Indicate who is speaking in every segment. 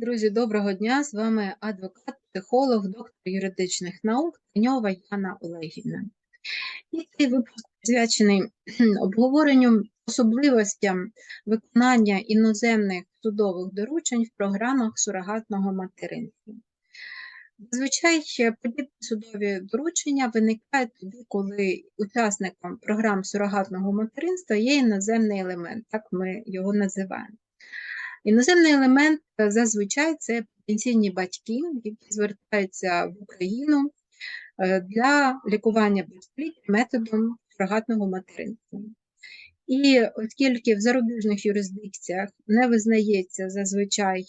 Speaker 1: Друзі, доброго дня! З вами адвокат, психолог, доктор юридичних наук Теньова Яна Олегівна. І цей випуск присвячений обговоренню особливостям виконання іноземних судових доручень в програмах сурогатного материнства. Зазвичай подібні судові доручення виникають тоді, коли учасником програм сурогатного материнства є іноземний елемент, так ми його називаємо. Іноземний елемент е, зазвичай це потенційні батьки, які звертаються в Україну е, для лікування безпліддя методом сурогатного материнства. І оскільки в зарубіжних юрисдикціях не визнається зазвичай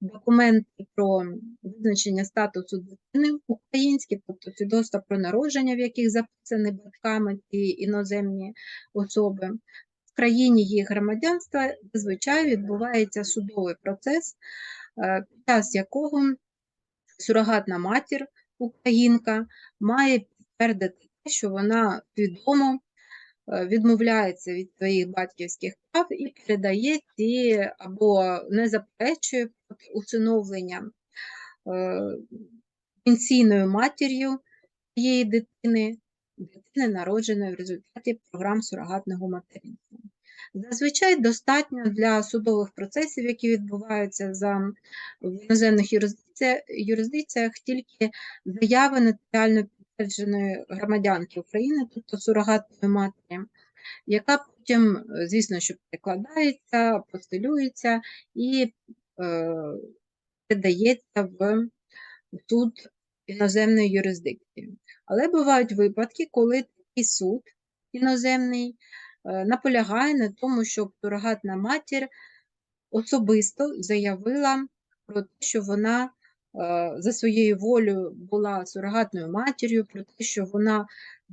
Speaker 1: документи про визначення статусу дитини українські, тобто свідоцтва про народження, в яких записані батьками ті іноземні особи, в країні їх громадянства зазвичай відбувається судовий процес, е, під час якого сурогатна матір, українка, має підтвердити що вона свідомо е, відмовляється від своїх батьківських прав і передає ці або не заперечує усиновлення е, пенсійною матір'ю цієї дитини, дитини, народженої в результаті програм сурогатного материнства. Зазвичай достатньо для судових процесів, які відбуваються за в іноземних юрисдикціях, юрисдикціях тільки заяви нотаріально підтвердженої громадянки України, тобто сурогатної матері, яка потім, звісно, що перекладається, постелюється і е, передається в суд іноземної юрисдикції. Але бувають випадки, коли такий суд іноземний е, наполягає на тому, щоб сурогатна матір особисто заявила про те, що вона е, за своєю волею була сурогатною матір'ю, про те, що вона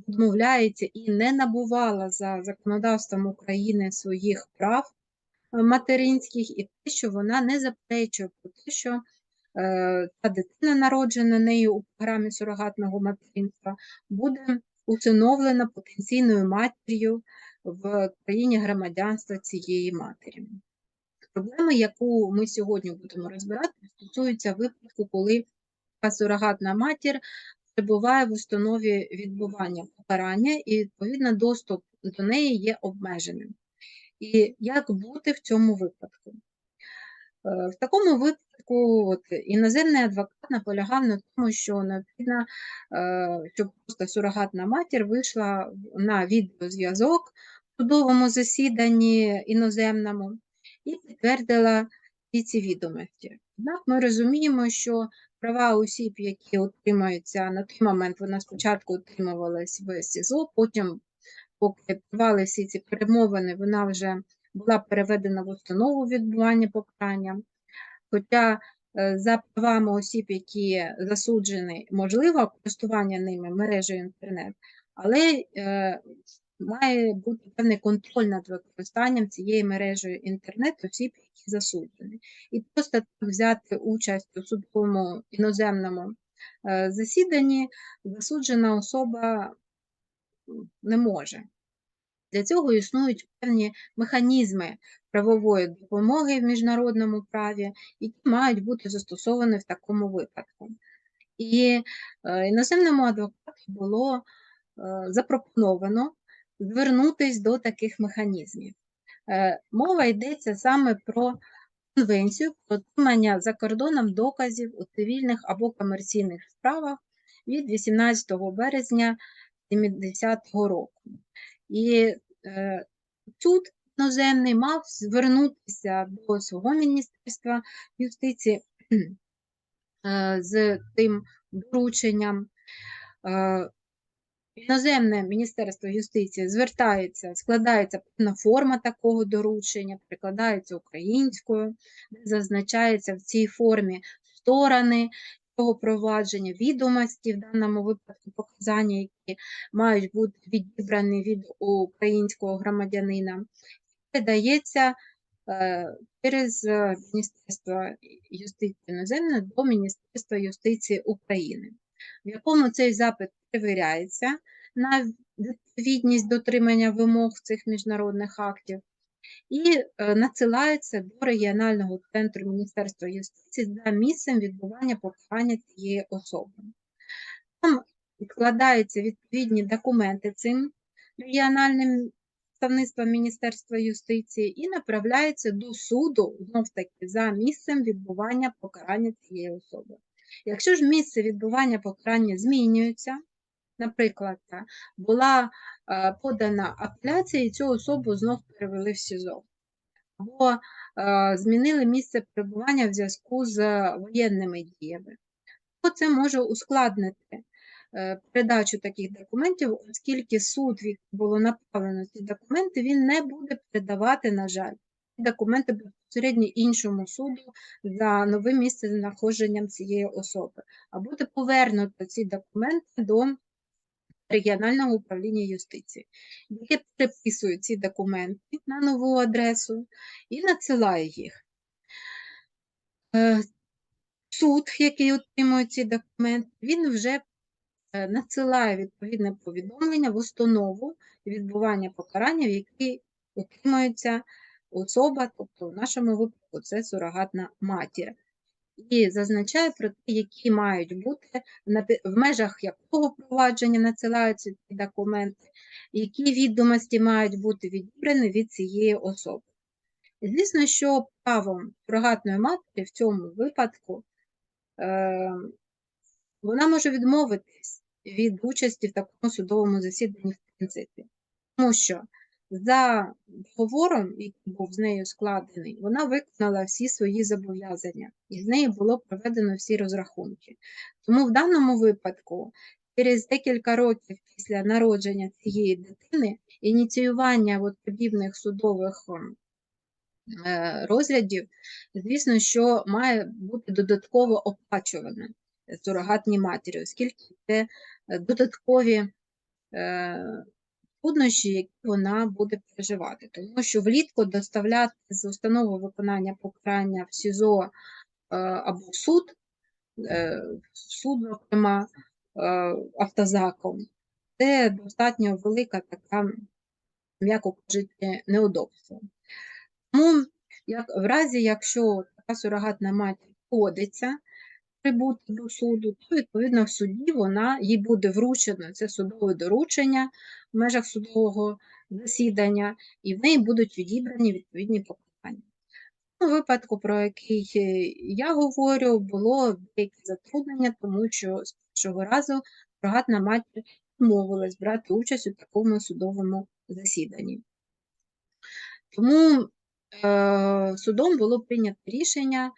Speaker 1: відмовляється і не набувала за законодавством України своїх прав е, материнських, і те, що вона не заперечує про те, що та дитина, народжена нею у програмі сурогатного материнства, буде усиновлена потенційною матір'ю в країні громадянства цієї матері. Проблема, яку ми сьогодні будемо розбирати, стосується випадку, коли сурогатна матір перебуває в установі відбування покарання, і, відповідно, доступ до неї є обмеженим. І як бути в цьому випадку? Е, в такому випадку от, іноземний адвокат наполягав на тому, що необхідно, е, щоб просто сурогатна матір вийшла на відеозв'язок в судовому засіданні іноземному і підтвердила всі ці відомості. Однак ми розуміємо, що права осіб, які отримаються на той момент, вона спочатку отримувалась в СІЗО, потім, поки тривали всі ці перемовини, вона вже була переведена в установу відбування покарання. Хоча е, за правами осіб, які засуджені, можливо користування ними мережею інтернет, але е, має бути певний контроль над використанням цієї мережі інтернет осіб, які засуджені. І просто взяти участь у судовому іноземному е, засіданні засуджена особа не може. Для цього існують певні механізми правової допомоги в міжнародному праві, які мають бути застосовані в такому випадку. І е, іноземному адвокату було е, запропоновано звернутися до таких механізмів. Е, мова йдеться саме про конвенцію про отримання за кордоном доказів у цивільних або комерційних справах від 18 березня 70-го року. І е, суд іноземний мав звернутися до свого Міністерства юстиції е, з тим дорученням. Е, іноземне Міністерство юстиції звертається, складається певна форма такого доручення, прикладається українською, де зазначається в цій формі сторони цього провадження, відомості, в даному випадку показання, які мають бути відібрані від українського громадянина, передається е, через Міністерство юстиції іноземне до Міністерства юстиції України, в якому цей запит перевіряється на відповідність дотримання вимог цих міжнародних актів. І е, надсилаються до регіонального центру Міністерства юстиції за місцем відбування покарання цієї особи. Там складаються відповідні документи цим регіональним представництвом Міністерства юстиції і направляються до суду знов таки за місцем відбування покарання цієї особи. Якщо ж місце відбування покарання змінюється, наприклад, була е, подана апеляція, і цю особу знов перевели в СІЗО, або е, змінили місце перебування в зв'язку з воєнними діями, то це може ускладнити е, передачу таких документів, оскільки суд, який було направлено ці документи, він не буде передавати, на жаль, документи безпосередньо іншому суду за новим місцем знаходженням цієї особи, а буде повернуто ці документи до регіонального управління юстиції, яке переписує ці документи на нову адресу і надсилає їх. Е, Суд, який отримує ці документи, він вже е, надсилає відповідне повідомлення в установу відбування покарання, в якій утримується особа, тобто в нашому випадку це сурогатна матір і зазначає про те, які мають бути в межах якого провадження надсилаються ці документи, які відомості мають бути відібрані від цієї особи. Звісно, що правом сурогатної матері в цьому випадку е, вона може відмовитись від участі в такому судовому засіданні в принципі, тому що за договором, який був з нею складений, вона виконала всі свої зобов'язання, і з нею було проведено всі розрахунки. Тому в даному випадку, через декілька років після народження цієї дитини, ініціювання от подібних судових ем, е, розглядів, звісно, що має бути додатково оплачуване сурогатній матері, оскільки це е, додаткові е, труднощі, які вона буде переживати. Тому що влітку доставляти з установи виконання покарання в СІЗО е, або в суд, е, в суд, зокрема, е, автозаком, це достатньо велика така, м'яко кажучи, неудобство. Тому, як, в разі, якщо така сурогатна матір погодиться прибути до суду, то відповідно в суді вона їй буде вручено це судове доручення в межах судового засідання, і в неї будуть відібрані відповідні покарання. У випадку, про який е, я говорю, було деякі затруднення, тому що з першого разу сурогатна матір відмовилась брати участь у такому судовому засіданні. Тому е, судом було прийнято рішення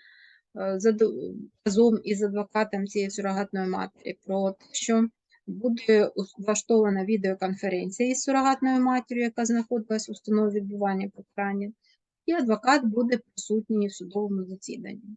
Speaker 1: разом із адвокатом цієї сурогатної матері про те, що буде влаштована відеоконференція із сурогатною матір'ю, яка знаходилась в установі відбування покарання, і адвокат буде присутній в судовому засіданні.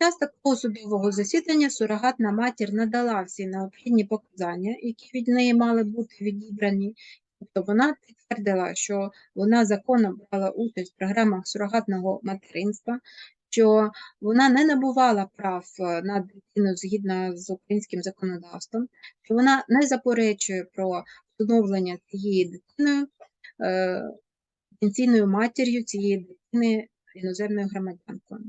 Speaker 1: Час такого судового засідання сурогатна матір надала всі необхідні показання, які від неї мали бути відібрані. Тобто вона підтвердила, що вона законно брала участь в програмах сурогатного материнства, що вона не набувала прав е, на дитину згідно з українським законодавством, що вона не заперечує про встановлення цієї дитиною е, потенційною матір'ю цієї дитини іноземною громадянкою.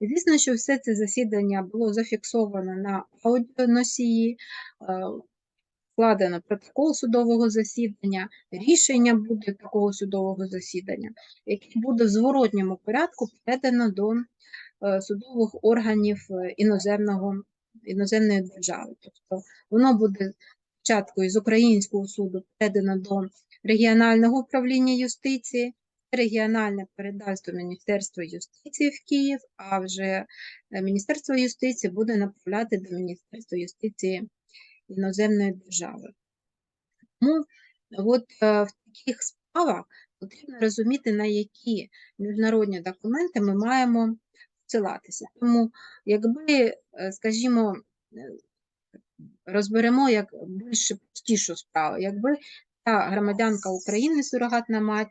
Speaker 1: Звісно, що все це засідання було зафіксовано на аудіоносії, е, складено протокол судового засідання, рішення буде такого судового засідання, яке буде в зворотньому порядку передано до е, судових органів е, іноземного, іноземної держави. Тобто воно буде спочатку із українського суду передано до регіонального управління юстиції, регіональне передасть до Міністерства юстиції в Київ, а вже е, Міністерство юстиції буде направляти до Міністерства юстиції іноземної держави. Тому от е, в таких справах потрібно розуміти, на які міжнародні документи ми маємо посилатися. Тому, якби, е, скажімо, е, розберемо як більш простішу справу, якби та громадянка України, сурогатна мати,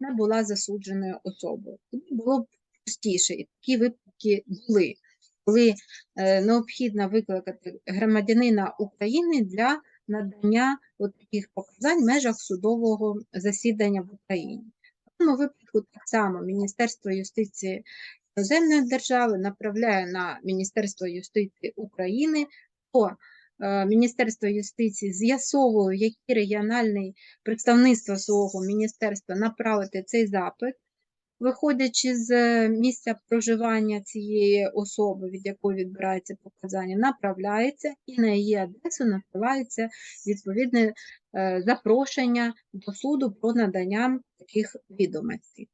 Speaker 1: не була засудженою особою. Тоді було б простіше, і такі випадки були, коли е, необхідно викликати громадянина України для надання от таких показань в межах судового засідання в Україні. цьому випадку так само Міністерство юстиції іноземної держави направляє на Міністерство юстиції України, то е, Міністерство юстиції з'ясовує, які регіональні представництва свого міністерства направити цей запит, виходячи з е, місця проживання цієї особи, від якої відбирається показання, направляється і на її адресу надсилається відповідне е, запрошення до суду про надання таких відомостей.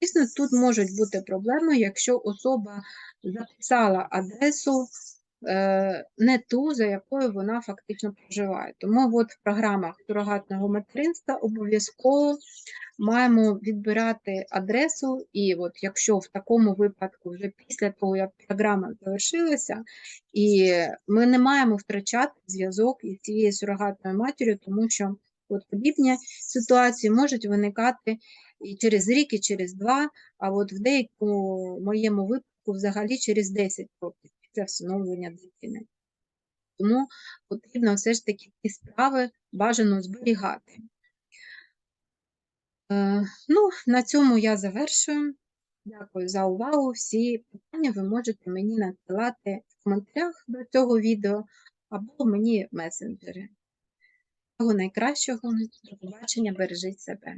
Speaker 1: Звісно, тут можуть бути проблеми, якщо особа записала адресу не ту, за якою вона фактично проживає. Тому от в програмах сурогатного материнства обов'язково маємо відбирати адресу, і от якщо в такому випадку, вже після того, як програма завершилася, і ми не маємо втрачати зв'язок із цією сурогатною матір'ю, тому що от подібні ситуації можуть виникати і через рік, і через два, а от в деякому моєму випадку взагалі через 10 років після встановлення дитини. Тому потрібно все ж таки ці справи бажано зберігати. Е, Ну, на цьому я завершую. Дякую за увагу. Всі питання ви можете мені надсилати в коментарях до цього відео або мені в месенджері. Всього найкращого, до побачення, бережіть себе.